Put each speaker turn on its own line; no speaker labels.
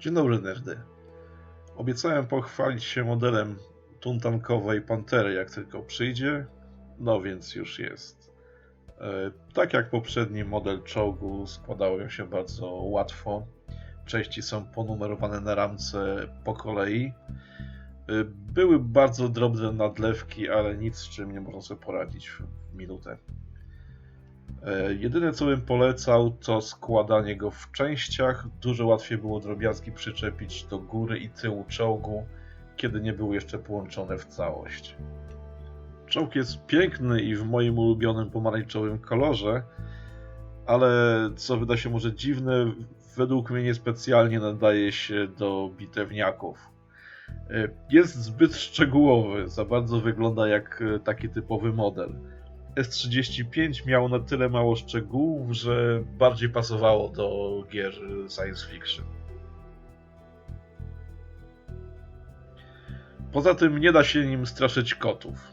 Dzień dobry, nerdy. Obiecałem pochwalić się modelem tuntankowej pantery, jak tylko przyjdzie. No więc już jest. E, Tak jak poprzedni model czołgu, składało się bardzo łatwo. Części są ponumerowane na ramce po kolei. E, Były bardzo drobne nadlewki, ale nic z czym nie można sobie poradzić w minutę. E, Jedyne co bym polecał to składanie go w częściach. Dużo łatwiej było drobiazgi przyczepić do góry i tyłu czołgu, kiedy nie były jeszcze połączone w całość. Czołg jest piękny i w moim ulubionym pomarańczowym kolorze, ale co wyda się może dziwne, według mnie niespecjalnie nadaje się do bitewniaków. E, Jest zbyt szczegółowy, za bardzo wygląda jak e, taki typowy model. S35 miało na tyle mało szczegółów, że bardziej pasowało do gier science fiction. Poza tym nie da się nim straszyć kotów.